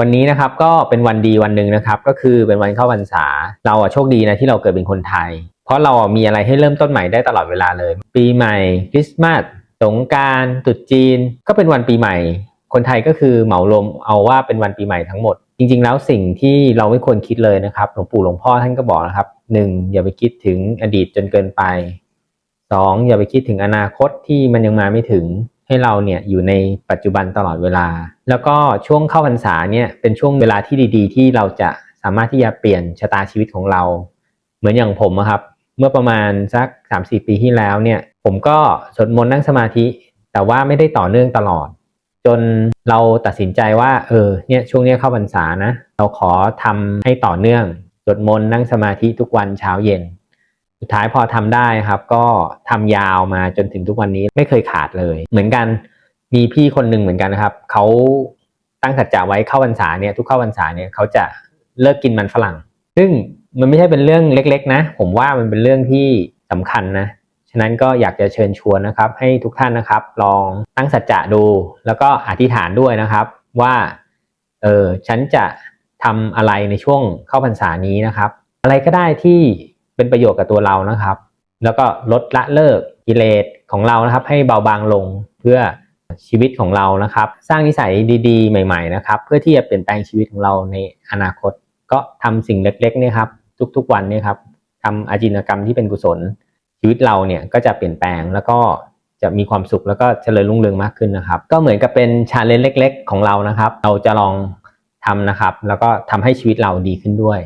วันนี้นะครับก็เป็นวันดีวันหนึ่งนะครับ ก็คือเป็นวันเข้าพรรษา เราอะโชคดีนะที่เราเกิดเป็นคนไทย เพราะเราอะมีอะไรให้เริ่มต้นใหม่ได้ตลอดเวลาเลย ปีใหม่คริสต์มาสสงการตรุษจีน ก็เป็นวันปีใหม่ คนไทยก็คือเหมารวมเอาว่าเป็นวันปีใหม่ทั้งหมด จริง ๆ แล้วสิ่งที่เราไม่ควรคิดเลยนะครับหลวงปู่หลวงพ่อท่านก็บอกนะครับหนึ่งอย่าไปคิดถึงอดีตจนเกินไปสองอย่าไปคิดถึงอนาคตที่มันยังมาไม่ถึง ให้เราเนี่ยอยู่ในปัจจุบันตลอดเวลา แล้วก็ช่วงเข้าพรรษาเนี่ยเป็นช่วงเวลาที่ดี ๆ ที่เราจะสามารถที่จะเปลี่ยนชะตาชีวิตของเรา เหมือนอย่างผมอะครับ เมื่อประมาณสัก3าสี่ปีที่แล้วเนี่ย ผมก็สวดมนต์นั่งสมาธิ แต่ว่าไม่ได้ต่อเนื่องตลอด จนเราตัดสินใจว่าเออเนี่ยช่วงนี้เข้าพรรษานะ เราขอทำให้ต่อเนื่องสวดมนต์นั่งสมาธิทุกวันเช้าเย็น สุดท้ายพอทำได้ครับ ก็ทำยาวมาจนถึงทุกวันนี้ไม่เคยขาดเลย เหมือนกันมีพี่คนหนึ่งเหมือนกันนะครับเขาตั้งสัจจะไว้เข้าพรรษาเนี่ยทุกเข้าพรรษาเนี่ยเขาจะเลิกกินมันฝรั่ง ซึ่งมันไม่ใช่เป็นเรื่องเล็ก ๆ นะ ผมว่ามันเป็นเรื่องที่สำคัญนะฉะนั้นก็อยากจะเชิญชวนนะครับ ให้ทุกท่านนะครับ ลองตั้งสัจจะดู แล้วก็อธิษฐานด้วยนะครับ ว่าเออฉันจะทำอะไรในช่วงเข้าพรรษานี้นะครับ อะไรก็ได้ที่ เป็นประโยชน์กับตัวเรานะครับ แล้วก็ลดละเลิกกิเลสของเรานะครับ ให้เบาบางลงเพื่อชีวิตของเรานะครับ สร้างนิสัยดีๆ ใหม่ ๆ นะครับ เพื่อที่จะเปลี่ยนแปลงชีวิตของเราในอนาคต ก็ทำสิ่งเล็กๆเนี่ยครับ ทุกๆวันเนี่ยครับทำอาจินกรรมที่เป็นกุศล ชีวิตเราเนี่ยก็จะเปลี่ยนแปลงแล้วก็จะมีความสุขแล้วก็เจริญรุ่งเรืองมากขึ้นนะครับ ก็เหมือนกับเป็นชาเลนจ์เล็ก ๆ ของเรานะครับ เราจะลองทำนะครับ แล้วก็ทำให้ชีวิตเราดีขึ้นด้วย